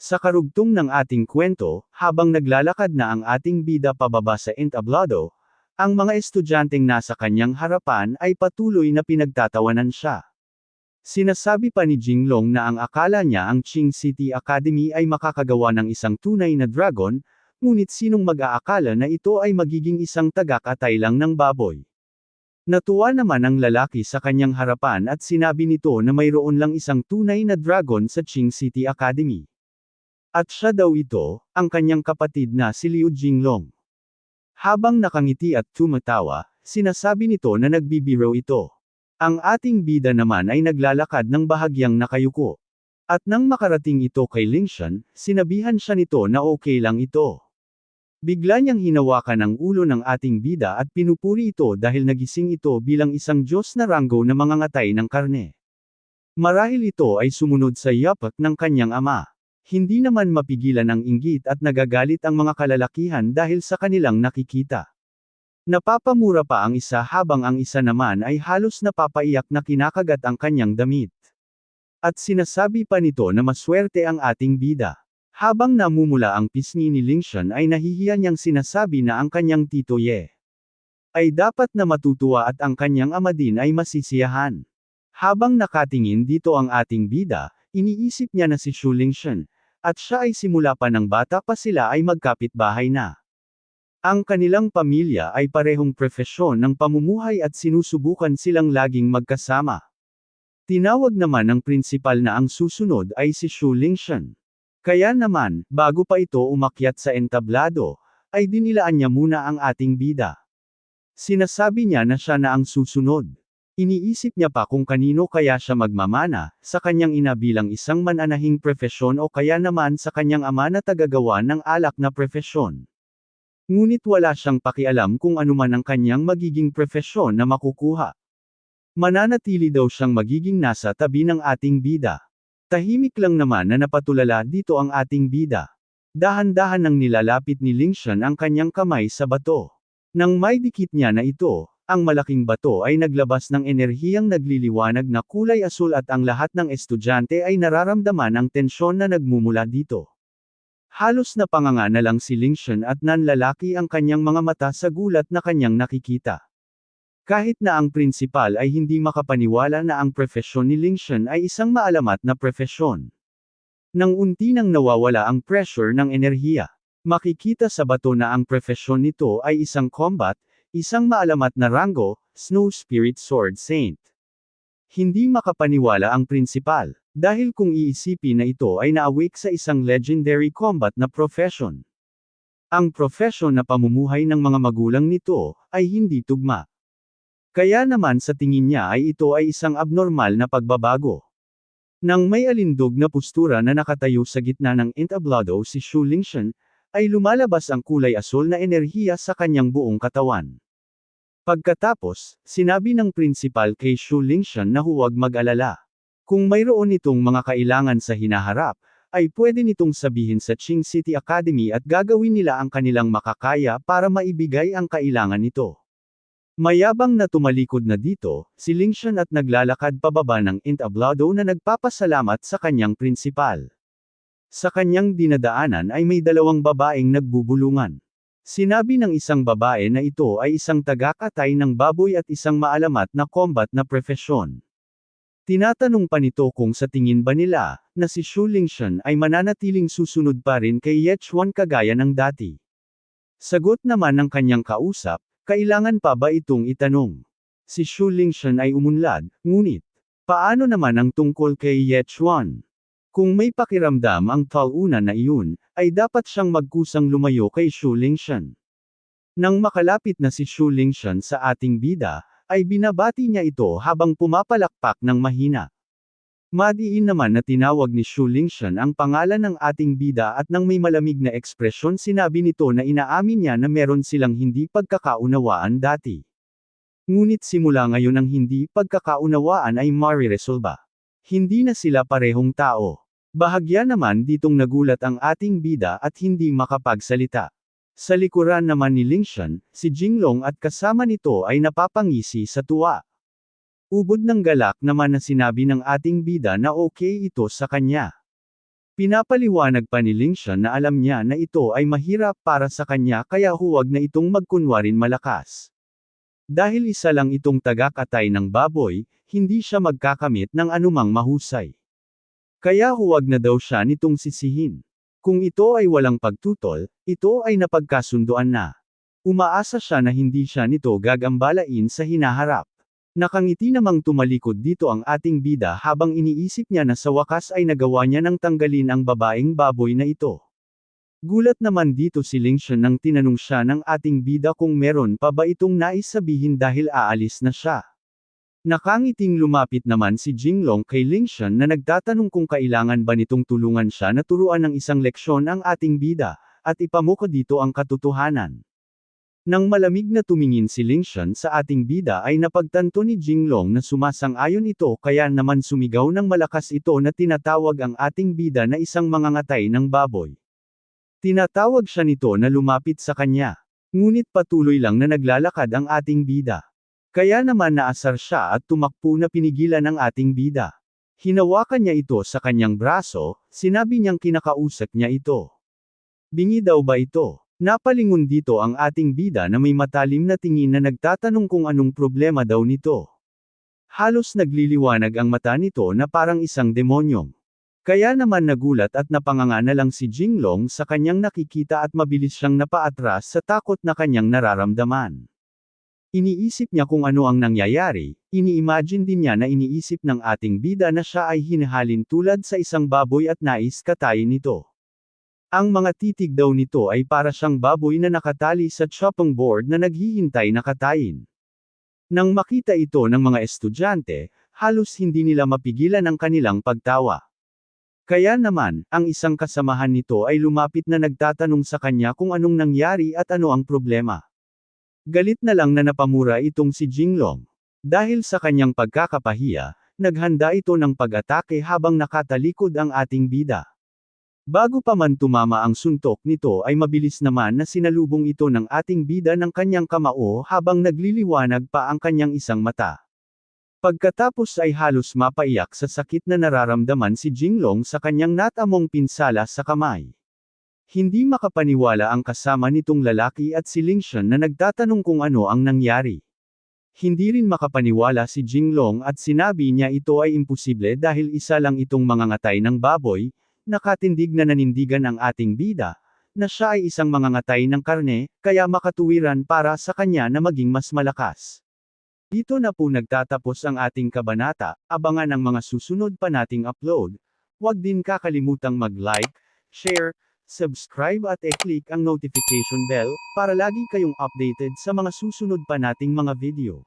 Sa karugtong ng ating kwento, habang naglalakad na ang ating bida pababa sa entablado, ang mga estudyanteng nasa kanyang harapan ay patuloy na pinagtatawanan siya. Sinasabi pa ni Jinglong na ang akala niya ang Qing City Academy ay makakagawa ng isang tunay na dragon, ngunit sinong mag-aakala na ito ay magiging isang tagakatay lang ng baboy. Natuwa naman ang lalaki sa kanyang harapan at sinabi nito na mayroon lang isang tunay na dragon sa Qing City Academy. At siya daw ito, ang kanyang kapatid na si Liu Jinglong. Habang nakangiti at tumatawa, sinasabi nito na nagbibiro ito. Ang ating bida naman ay naglalakad ng bahagyang nakayuko. At nang makarating ito kay Lingshan, sinabihan siya nito na okay lang ito. Bigla niyang hinawakan ang ulo ng ating bida at pinupuri ito dahil nagising ito bilang isang Diyos na ranggo na mangangatay ng karne. Marahil ito ay sumunod sa yapak ng kanyang ama. Hindi naman mapigilan ang inggit at nagagalit ang mga kalalakihan dahil sa kanilang nakikita. Napapamura pa ang isa habang ang isa naman ay halos napapaiyak na kinakagat ang kanyang damit. At sinasabi pa nito na maswerte ang ating bida. Habang namumula ang pisngi ni Lingshan ay nahihiya niyang sinasabi na ang kanyang tito Ye ay dapat na matutuwa at ang kanyang ama din ay masisiyahan. Habang nakatingin dito ang ating bida, iniisip niya na si Shu Lingshan, at siya ay simula pa ng bata pa sila ay magkapit-bahay na. Ang kanilang pamilya ay parehong profesyon ng pamumuhay at sinusubukan silang laging magkasama. Tinawag naman ng prinsipal na ang susunod ay si Shu Lingshan. Kaya naman, bago pa ito umakyat sa entablado, ay dinilaan niya muna ang ating bida. Sinasabi niya na siya na ang susunod. Iniisip niya pa kung kanino kaya siya magmamana, sa kanyang ina bilang isang mananahing profesyon o kaya naman sa kanyang ama na tagagawa ng alak na profesyon. Ngunit wala siyang pakialam kung anuman ang kanyang magiging profesyon na makukuha. Mananatili daw siyang magiging nasa tabi ng ating bida. Tahimik lang naman na napatulala dito ang ating bida. Dahan-dahan nang nilalapit ni Lingshan ang kanyang kamay sa bato. Nang may dikit niya na ito, ang malaking bato ay naglabas ng enerhiyang nagliliwanag na kulay asul at ang lahat ng estudyante ay nararamdaman ang tensyon na nagmumula dito. Halos napanganga na lang si Lingshan at nanlalaki ang kanyang mga mata sa gulat na kanyang nakikita. Kahit na ang prinsipal ay hindi makapaniwala na ang profesyon ni Lingshan ay isang maalamat na profesyon. Nang unti nang nawawala ang pressure ng enerhiya, makikita sa bato na ang profesyon nito ay isang combat, isang maalamat na rango, Snow Spirit Sword Saint. Hindi makapaniwala ang prinsipal. Dahil kung iisipin na ito ay naawik sa isang legendary combat na profession. Ang profession na pamumuhay ng mga magulang nito, ay hindi tugma. Kaya naman sa tingin niya ay ito ay isang abnormal na pagbabago. Nang may alindog na postura na nakatayo sa gitna ng entablado si Shu Lingshan, ay lumalabas ang kulay asul na enerhiya sa kanyang buong katawan. Pagkatapos, sinabi ng prinsipal kay Shu Lingshan na huwag mag-alala. Kung mayroon itong mga kailangan sa hinaharap, ay pwede nitong sabihin sa Qing City Academy at gagawin nila ang kanilang makakaya para maibigay ang kailangan nito. Mayabang na tumalikod na dito, si Lingshan at naglalakad pababa ng entablado na nagpapasalamat sa kanyang prinsipal. Sa kanyang dinadaanan ay may dalawang babaeng nagbubulungan. Sinabi ng isang babae na ito ay isang tagakatay ng baboy at isang maalamat na combat na profesyon. Tinatanong pa nito kung sa tingin ba nila, na si Shu Lingshan ay mananatiling susunod pa rin kay Ye Chuan kagaya ng dati. Sagot naman ng kanyang kausap, kailangan pa ba itong itanong? Si Shu Lingshan ay umunlad, ngunit, paano naman ang tungkol kay Ye Chuan? Kung may pakiramdam ang tauna na iyon, ay dapat siyang magkusang lumayo kay Shu Lingshan. Nang makalapit na si Shu Lingshan sa ating bida, ay binabati niya ito habang pumapalakpak ng mahina. Madiin naman na tinawag ni Shu Lingshan ang pangalan ng ating bida at nang may malamig na ekspresyon sinabi nito na inaamin niya na meron silang hindi pagkakaunawaan dati. Ngunit simula ngayon ang hindi pagkakaunawaan ay mariresolba. Hindi na sila parehong tao. Bahagya naman ditong nagulat ang ating bida at hindi makapagsalita. Sa likuran naman ni Lingshan, si Jinglong at kasama nito ay napapangisi sa tuwa. Ubod ng galak naman na sinabi ng ating bida na okay ito sa kanya. Pinapaliwanag pa ni Lingshan na alam niya na ito ay mahirap para sa kanya kaya huwag na itong magkunwarin malakas. Dahil isa lang itong tagakatay ng baboy, hindi siya magkakamit ng anumang mahusay. Kaya huwag na daw siya nitong sisihin. Kung ito ay walang pagtutol, ito ay napagkasunduan na. Umaasa siya na hindi siya nito gagambalain sa hinaharap. Nakangiti namang tumalikod dito ang ating bida habang iniisip niya na sa wakas ay nagawa niya ng tanggalin ang babaeng baboy na ito. Gulat naman dito si Lingshan nang tinanong siya ng ating bida kung meron pa ba itong nais sabihin dahil aalis na siya. Nakangiting lumapit naman si Jinglong kay Lingshan na nagtatanong kung kailangan ba nitong tulungan siya na turuan ng isang leksyon ang ating bida, at ipamuko dito ang katotohanan. Nang malamig na tumingin si Lingshan sa ating bida ay napagtanto ni Jinglong na sumasang-ayon ito kaya naman sumigaw ng malakas ito na tinatawag ang ating bida na isang mangangatay ng baboy. Tinatawag siya nito na lumapit sa kanya. Ngunit patuloy lang na naglalakad ang ating bida. Kaya naman naasar siya at tumakpo na pinigilan ang ating bida. Hinawakan niya ito sa kanyang braso, sinabi niyang kinakausap niya ito. Bingi daw ba ito? Napalingon dito ang ating bida na may matalim na tingin na nagtatanong kung anong problema daw nito. Halos nagliliwanag ang mata nito na parang isang demonyong. Kaya naman nagulat at napanganga na lang si Jinglong sa kanyang nakikita at mabilis siyang napaatras sa takot na kanyang nararamdaman. Iniisip niya kung ano ang nangyayari, ini-imagine din niya na iniisip ng ating bida na siya ay hinahalin tulad sa isang baboy at nais katayin nito. Ang mga titig daw nito ay para siyang baboy na nakatali sa chopping board na naghihintay na katayin. Nang makita ito ng mga estudyante, halos hindi nila mapigilan ang kanilang pagtawa. Kaya naman, ang isang kasamahan nito ay lumapit na nagtatanong sa kanya kung anong nangyari at ano ang problema. Galit na lang na napamura itong si Jinglong. Dahil sa kanyang pagkakapahiya, naghanda ito ng pag-atake habang nakatalikod ang ating bida. Bago pa man tumama ang suntok nito ay mabilis naman na sinalubong ito ng ating bida ng kanyang kamao habang nagliliwanag pa ang kanyang isang mata. Pagkatapos ay halos mapaiyak sa sakit na nararamdaman si Jinglong sa kanyang natamong pinsala sa kamay. Hindi makapaniwala ang kasama nitong lalaki at si Lingshan na nagtatanong kung ano ang nangyari. Hindi rin makapaniwala si Jinglong at sinabi niya ito ay imposible dahil isa lang itong mangangatay ng baboy, nakatindig na nanindigan ang ating bida, na siya ay isang mangangatay ng karne, kaya makatuwiran para sa kanya na maging mas malakas. Dito na po nagtatapos ang ating kabanata, abangan ang mga susunod pa nating upload. Huwag din kakalimutang mag-like, share, subscribe at e-click ang notification bell, para lagi kayong updated sa mga susunod pa nating mga video.